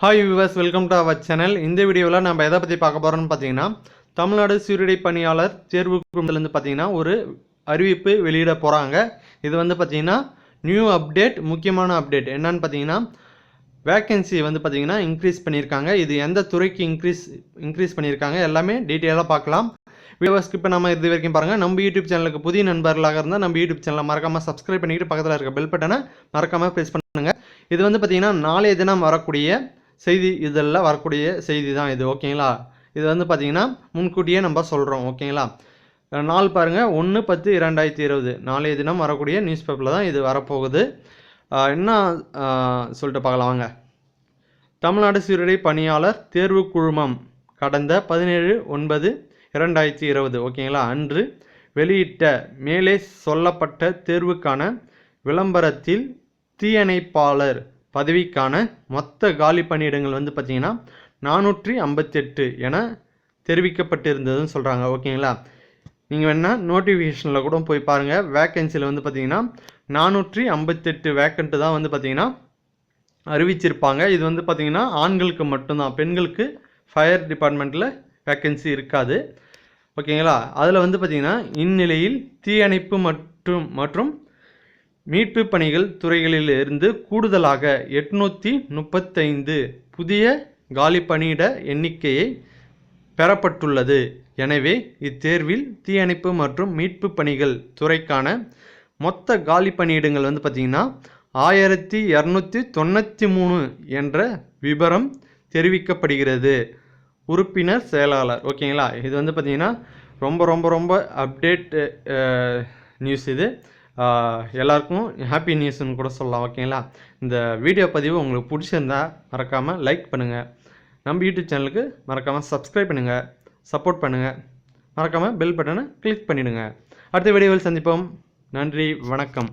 Hi viewers welcome to our channel இந்த வீடியோவில் நம்ம எதை பற்றி பார்க்க போகிறோம்னு பார்த்தீங்கன்னா தமிழ்நாடு சீருடை பணியாளர் தேர்வு குழுமத்துலேருந்து பார்த்தீங்கன்னா ஒரு அறிவிப்பு வெளியிட போகிறாங்க இது வந்து பார்த்தீங்கன்னா நியூ அப்டேட் முக்கியமான அப்டேட் என்னன்னு பார்த்தீங்கன்னா வேக்கன்சி வந்து பார்த்தீங்கன்னா இன்க்ரீஸ் பண்ணியிருக்காங்க. இது எந்த துறைக்கு இன்க்ரீஸ் இன்க்ரீஸ் பண்ணியிருக்காங்க எல்லாமே டீட்டெயிலாக பார்க்கலாம். வீடியோ இப்போ நம்ம இது வரைக்கும் பாருங்கள் நம்ம யூடியூப் சேனலுக்கு புதிய நண்பர்களாக இருந்தால் நம்ம யூடியூப் சேனலை மறக்காமல் சப்ஸ்கிரைப் பண்ணிக்கிட்டு பக்கத்தில் இருக்க பெல் பட்டனை மறக்காமல் ப்ரெஸ் பண்ணுங்கள் இது வந்து பார்த்தீங்கன்னா நாளைய தினம் வரக்கூடிய செய்தி இதெல்லாம் வரக்கூடிய செய்தி தான் இது ஓகேங்களா? இது வந்து பார்த்தீங்கன்னா முன்கூட்டியே நம்ம சொல்கிறோம் ஓகேங்களா? நாள் பாருங்கள் ஒன்று பத்து இரண்டாயிரத்தி இருபது. நாளைய தினம் வரக்கூடிய நியூஸ் பேப்பரில் தான் இது வரப்போகுது. என்ன சொல்லிட்டு பார்க்கலாம் வாங்க. தமிழ்நாடு சீருடை பணியாளர் தேர்வு குழுமம் கடந்த பதினேழு ஒன்பது இரண்டாயிரத்தி இருபது ஓகேங்களா? அன்று வெளியிட்ட மேலே சொல்லப்பட்ட தேர்வுக்கான விளம்பரத்தில் தீயணைப்பாளர் பதவிக்கான மொத்த காலி பணியிடங்கள் வந்து பார்த்தீங்கன்னா நானூற்றி ஐம்பத்தெட்டு என தெரிவிக்கப்பட்டிருந்ததுன்னு சொல்கிறாங்க ஓகேங்களா? நீங்கள் வேணால் நோட்டிஃபிகேஷனில் கூட போய் பாருங்கள் வேக்கன்சியில் வந்து பார்த்தீங்கன்னா நானூற்றி ஐம்பத்தெட்டு வேக்கண்ட்டு தான் வந்து பார்த்தீங்கன்னா அறிவிச்சிருப்பாங்க. இது வந்து பார்த்தீங்கன்னா ஆண்களுக்கு மட்டும்தான். பெண்களுக்கு ஃபயர் டிபார்ட்மெண்ட்டில் வேக்கன்சி இருக்காது. ஓகேங்களா? அதில் வந்து பார்த்தீங்கன்னா இந்நிலையில் தீயணைப்பு மற்றும் மற்றும் மீட்பு பணிகள் துறைகளிலிருந்து கூடுதலாக எட்நூற்றி முப்பத்தைந்து புதிய காலி பணியிட எண்ணிக்கையை பெறப்பட்டுள்ளது. எனவே இத்தேர்வில் தீயணைப்பு மற்றும் மீட்பு பணிகள் துறைக்கான மொத்த காலி பணியிடங்கள் வந்து பார்த்திங்கன்னா ஆயிரத்தி இரநூத்தி தொண்ணூற்றி மூணு என்ற விபரம் தெரிவிக்கப்படுகிறது. உறுப்பினர் செயலாளர் ஓகேங்களா? இது வந்து பார்த்திங்கன்னா ரொம்ப ரொம்ப ரொம்ப அப்டேட் நியூஸ் இது. எல்லாருக்கும் ஹாப்பி நியூஸ்னு கூட சொல்லலாம் ஓகேங்களா இந்த வீடியோ பதிவு உங்களுக்கு பிடிச்சிருந்தா மறக்காமல் லைக் பண்ணுங்கள் நம்ம யூடியூப் சேனலுக்கு மறக்காமல் சப்ஸ்கிரைப் பண்ணுங்கள் சப்போர்ட் பண்ணுங்கள் மறக்காமல் பெல் பட்டனை கிளிக் பண்ணிவிடுங்க அடுத்த வீடியோவில் சந்திப்போம். நன்றி வணக்கம்.